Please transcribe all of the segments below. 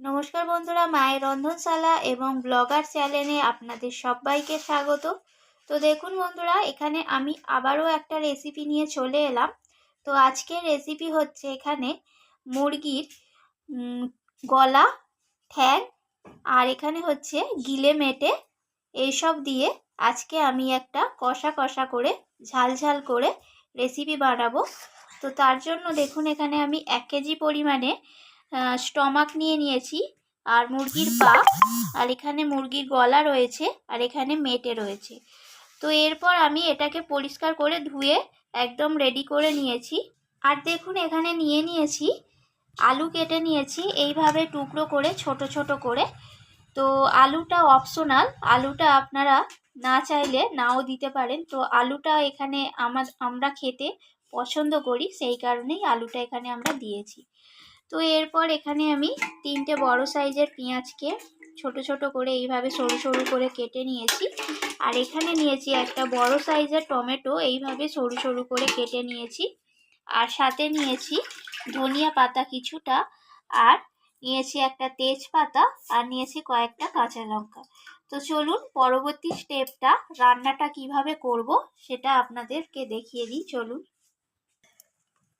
নমস্কার বন্ধুরা, মায়ের রন্ধনশালা এবং ব্লগার চ্যানেলে আপনাদের সবাইকে স্বাগত। তো দেখুন বন্ধুরা, এখানে আমি আবারও একটা রেসিপি নিয়ে চলে এলাম। তো আজকের রেসিপি হচ্ছে এখানে মুরগির গলা, ঠ্যাং আর এখানে হচ্ছে গিলে মেটে এইসব দিয়ে আজকে আমি একটা কষা কষা করে, ঝাল ঝাল করে রেসিপি বানাবো। তো তার জন্য দেখুন এখানে আমি এক কেজি পরিমাণে স্টমাক নিয়ে নিয়েছি। আর মুরগির পা, আর এখানে মুরগির গলা রয়েছে, আর এখানে মেটে রয়েছে। তো এরপর আমি এটাকে পরিষ্কার করে ধুয়ে একদম রেডি করে নিয়েছি। আর দেখুন, এখানে নিয়ে নিয়েছি, আলু কেটে নিয়েছি। এইভাবে টুকরো করে, ছোট ছোট করে। তো আলুটা অপশনাল আলুটা আপনারা না চাইলে নাও দিতে পারেন। তো আলুটা এখানে আমার আমরা খেতে পছন্দ করি। সেই কারণেই আলুটা এখানে আমরা দিয়েছি। তো এরপর এখানে আমি তিনটে বড় সাইজের পেঁয়াজকে ছোট ছোট করে এইভাবে সরু সরু করে কেটে নিয়েছি। আর এখানে নিয়েছি একটা বড় সাইজের টমেটো, এইভাবে সরু সরু করে কেটে নিয়েছি। আর সাথে নিয়েছি ধনিয়া পাতা কিছুটা, আর নিয়েছি একটা তেজপাতা, আর নিয়েছি কয়েকটা কাঁচা লঙ্কা। তো চলুন পরবর্তী স্টেপটা রান্নাটা কীভাবে করব সেটা আপনাদেরকে দেখিয়ে দিই, চলুন।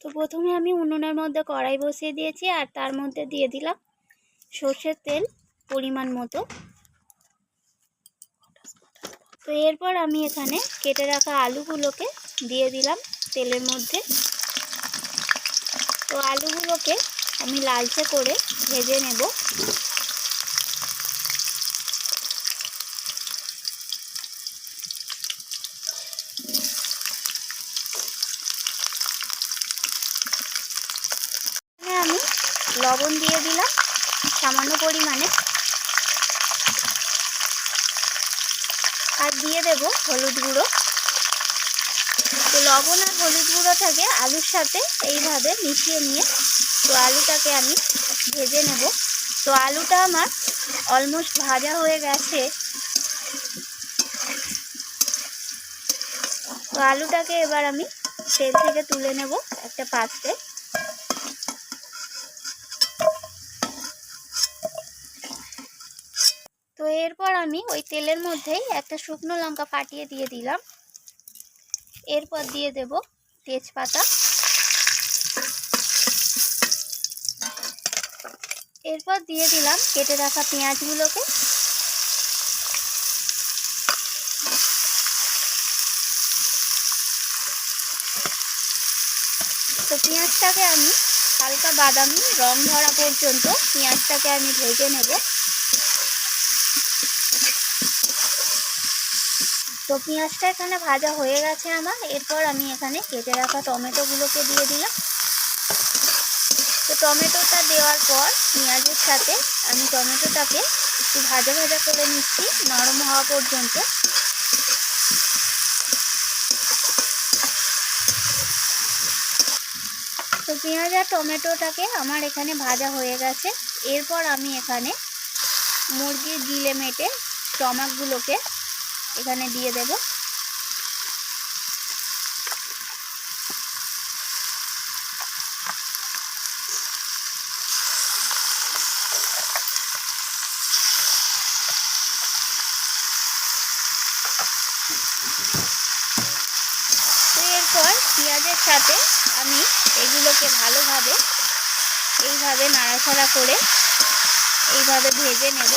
তো প্রথমে আমি উনুনের মধ্যে কড়াই বসিয়ে দিয়েছি আর তার মধ্যে দিয়ে দিলাম সর্ষের তেল পরিমাণ মতো। তো এরপর আমি এখানে কেটে রাখা আলুগুলোকে দিয়ে দিলাম তেলের মধ্যে। তো আলুগুলোকে আমি লালচে করে ভেজে নেব এখানে আমি লবণ দিয়ে দিলাম সামান্য পরিমাণে। আর দিয়ে দেব হলুদ গুঁড়ো। তো লবণ আর হলুদ গুঁড়োটাকে আলুর সাথে এইভাবে মিশিয়ে নিয়ে তো আলুটাকে আমি ভেজে নেব। তো আলুটা আমার অলমোস্ট ভাজা হয়ে গেছে। তো আলুটাকে এবার আমি তেল থেকে তুলে নেব একটা পাত্রে তো এরপর আমি ওই তেলের মধ্যেই একটা শুকনো লঙ্কা ফাটিয়ে দিয়ে দিলাম। এরপর দিয়ে দেব তেজপাতা। এরপর দিয়ে দিলাম কেটে রাখা পেঁয়াজগুলোকে। তো পেঁয়াজটাকে আমি হালকা বাদামি রং ধরা পর্যন্ত পেঁয়াজটাকে আমি ভেজে নেব। তো পেঁয়াজটা এখানে ভাজা হয়ে গেছে আমার। এরপর আমি এখানে কেটে রাখা টমেটোগুলোকে দিয়ে দিলাম। তো টমেটোটা দেওয়ার পর পেঁয়াজের সাথে আমি টমেটোটাকে একটু ভাজা ভাজা করে নিচ্ছি নরম হওয়া পর্যন্ত। তো পেঁয়াজ আর টমেটোটাকে আমার এখানে ভাজা হয়ে গেছে। এরপর আমি এখানে মুরগির গিলে মেটে স্টমাকগুলোকে এখানে দিয়ে দেব। এরপর পেঁয়াজের সাথে আমি এগুলোকে ভালোভাবে এইভাবে নাড়াচাড়া করে এইভাবে ভেজে নেব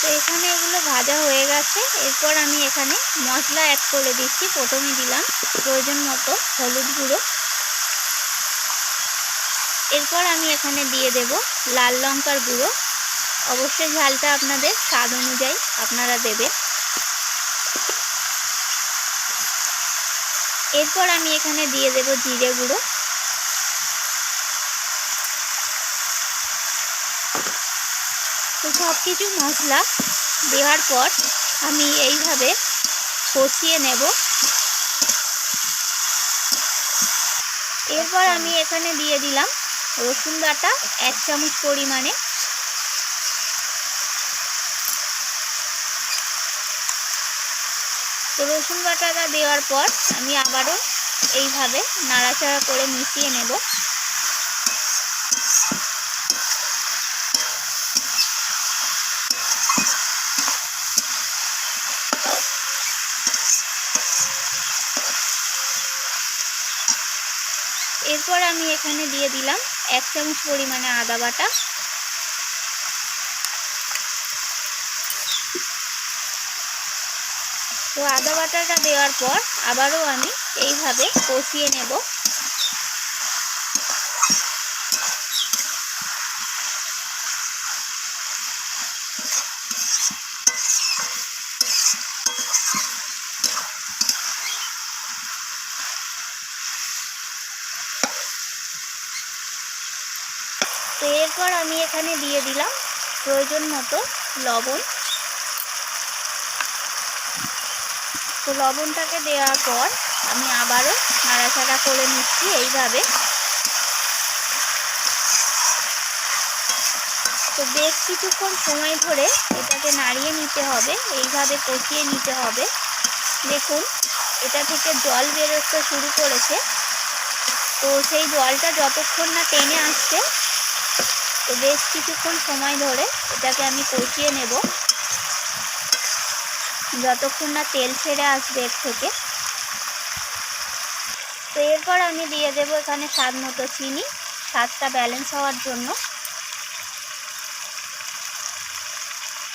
তো এখানে এগুলো ভাজা হয়ে গেছে এরপর আমি এখানে মশলা অ্যাড করে দিচ্ছি। প্রথমে দিলাম প্রয়োজন মতো হলুদ গুঁড়ো। এরপর আমি এখানে দিয়ে দেব লাল লঙ্কার গুঁড়ো। অবশ্যই ঝালটা আপনাদের স্বাদ অনুযায়ী আপনারা দেবেন। এরপর আমি এখানে দিয়ে দেব জিরে গুঁড়ো। তো সব কিছু মশলা দেওয়ার পর আমি এইভাবে কষিয়ে নেব। এরপর আচ্ছা। আমি এখানে দিয়ে দিলাম রসুন বাটা এক চামচ পরিমাণে। তো রসুন বাটাটা দেওয়ার পর আমি আবারও এইভাবে নাড়াচাড়া করে মিশিয়ে নেব। এরপর আমি এখানে দিয়ে দিলাম এক চামচ পরিমাণে আদা বাটা। তো আদা বাটাটা দেওয়ার পর আবারও আমি এইভাবে কষিয়ে নেব তো এরপর আমি এখানে দিয়ে দিলাম প্রয়োজন মতো লবণ। তো লবণটাকে দেওয়ার পর আমি আবারও নাড়াচাড়া করে নিচ্ছি এইভাবে। তো বেশ কিছুক্ষণ সময় ধরে এটাকে নাড়িয়ে নিতে হবে, এইভাবে কষিয়ে নিতে হবে। দেখুন, এটা থেকে জল বেরোতে শুরু করেছে। তো সেই জলটা যতক্ষণ না টেনে আসছে বেশ কিছুক্ষণ সময় ধরে এটাকে আমি কষিয়ে নেব। যতক্ষণ না তেল ছেড়ে আসবে এর থেকে। তো এরপর আমি দিয়ে দেবো এখানে স্বাদ মতো চিনি। স্বাদটা ব্যালেন্স হওয়ার জন্য।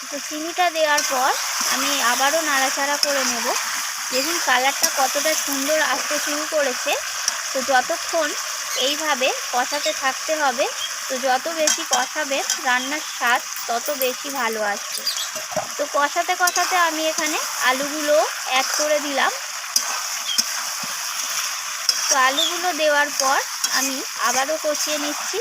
তো চিনিটা দেওয়ার পর আমি আবারও নাড়াচাড়া করে নেব। দেখুন কালারটা কতটা সুন্দর আসতে শুরু করেছে। তো যতক্ষণ এইভাবে কষাতে থাকতে হবে তো যত বেশি কষাবে রান্নার স্বাদ তত বেশি ভালো আসবে। তো কষাতে কষাতে আমি এখানে আলুগুলো অ্যাড করে দিলাম। তো আলুগুলো দেওয়ার পর আমি আবারও কষিয়ে নিচ্ছি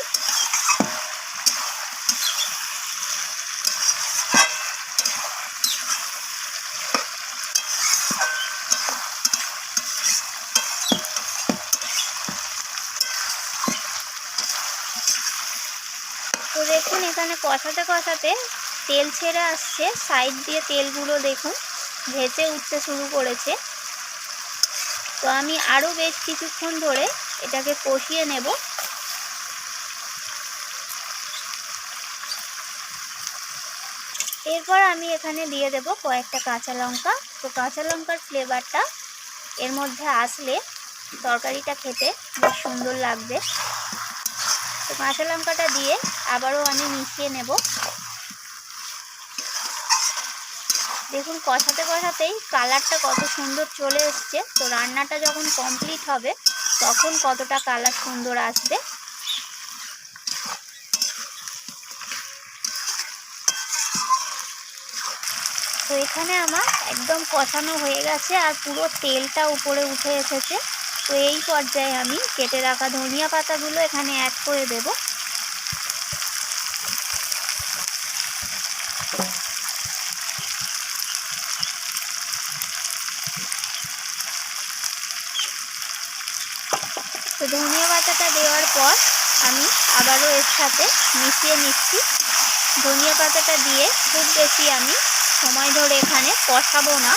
তো দেখুন এখানে কষাতে কষাতে তেল ছেড়ে আসছে। সাইড দিয়ে তেলগুলো দেখুন ভেসে উঠতে শুরু করেছে। তো আমি আরও বেশ কিছুক্ষণ ধরে এটাকে কষিয়ে নেব। এরপর আমি এখানে দিয়ে দেব কয়েকটা কাঁচা লঙ্কা। তো কাঁচা লঙ্কার ফ্লেভারটা এর মধ্যে আসলে তরকারিটা খেতে বেশ সুন্দর লাগবে। কাঁচা লঙ্কাটা দিয়ে আবারও আমি মিশিয়ে নেব। দেখুন, কষাতে কষাতেই কালারটা কত সুন্দর চলে এসছে। তো রান্নাটা যখন কমপ্লিট হবে, তখন কতটা কালার সুন্দর আসবে। তো এখানে আমার একদম কষানো হয়ে গেছে আর পুরো তেলটা উপরে উঠে এসেছে। তো এই পর্যায়ে আমি কেটে রাখা ধনিয়া পাতাগুলো এখানে অ্যাড করে দেব। তো ধনিয়া পাতাটা দেওয়ার পর আমি আবারও এর সাথে মিশিয়ে নিচ্ছি। ধনিয়া পাতাটা দিয়ে খুব বেশি আমি সময় ধরে এখানে কষাবো না।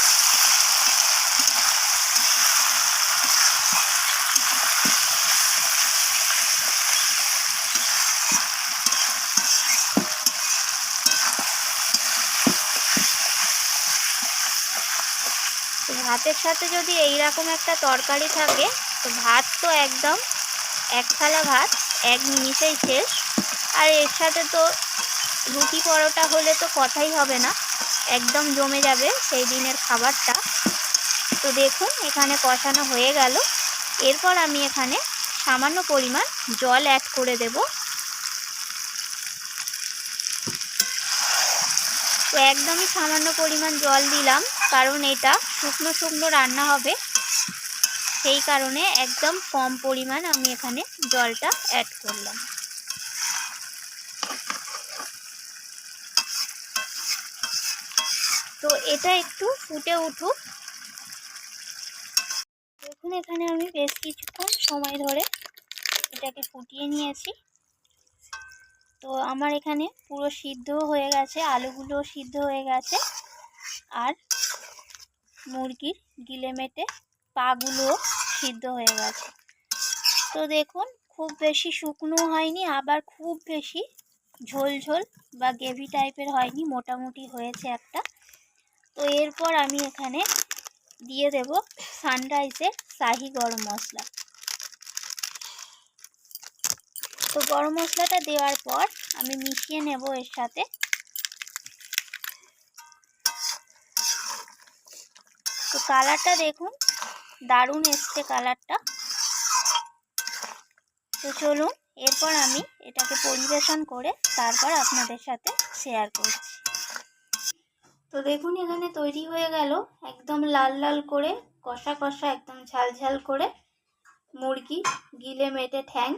ভাতের সাথে যদি এই রকম একটা তরকারি থাকে, তো ভাত তো একদম এক থালা ভাত, এক নিমিষেই শেষ। আর এর সাথে তো রুটি পরোটা হলে তো কথাই হবে না, একদম জমে যাবে সেই দিনের খাবারটা। তো দেখুন, এখানে কষানো হয়ে গেল। এরপর আমি এখানে সামান্য পরিমাণ জল অ্যাড করে দেব। তো একদমই সামান্য পরিমাণ জল দিলাম। কারণ এটা শুকনো শুকনো রান্না হবে। সেই কারণে একদম কম পরিমাণ আমি এখানে জলটা অ্যাড করলাম। তো এটা একটু ফুটে উঠুক। দেখুন, এখানে আমি বেশ কিছুক্ষণ সময় ধরে এটাকে ফুটিয়ে নিয়েছি। তো আমার এখানে পুরো সিদ্ধ হয়ে গেছে আলুগুলো সিদ্ধ হয়ে গেছে। আর মুরগির গিলে মেটে পাগুলো সিদ্ধ হয়ে গেছে। তো দেখুন, খুব বেশি শুকনো হয়নি, আবার খুব বেশি ঝোল ঝোল বা গ্রেভি টাইপের হয়নি, মোটামুটি হয়েছে একটা। তো এরপর আমি এখানে দিয়ে দেব সানরাইজের শাহি গরম মশলা। তো গরম মশলাটা দেওয়ার পর আমি মিশিয়ে নেব এর সাথে কালারটা দেখুন। দারুণ এসছে কালারটা। তো চলুন, এরপর আমি এটাকে পরিবেশন করে তারপর আপনাদের সাথে শেয়ার করছি। তো দেখুন, এখানে তৈরি হয়ে গেল একদম লাল লাল করে, কষা কষা একদম ঝাল ঝাল করে মুরগি, গিলে মেটে ঠ্যাং,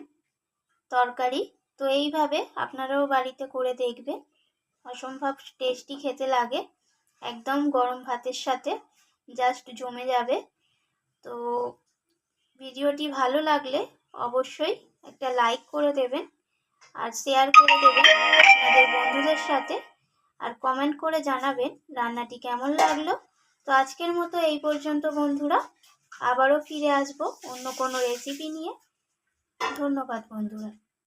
তরকারি। তো এইভাবে আপনারাও বাড়িতে করে দেখবেন। অসম্ভব টেস্টি খেতে লাগে। একদম গরম ভাতের সাথে। জাস্ট জমে যাবে। তো ভিডিওটি ভালো লাগলে অবশ্যই একটা লাইক করে দেবেন আর শেয়ার করে দেবেন আপনাদের বন্ধুদের সাথে। আর কমেন্ট করে জানাবেন রান্নাটি কেমন লাগল। তো আজকের মতো এই পর্যন্ত বন্ধুরা, আবারও ফিরে আসব অন্য কোনো রেসিপি নিয়ে। ধন্যবাদ বন্ধুরা।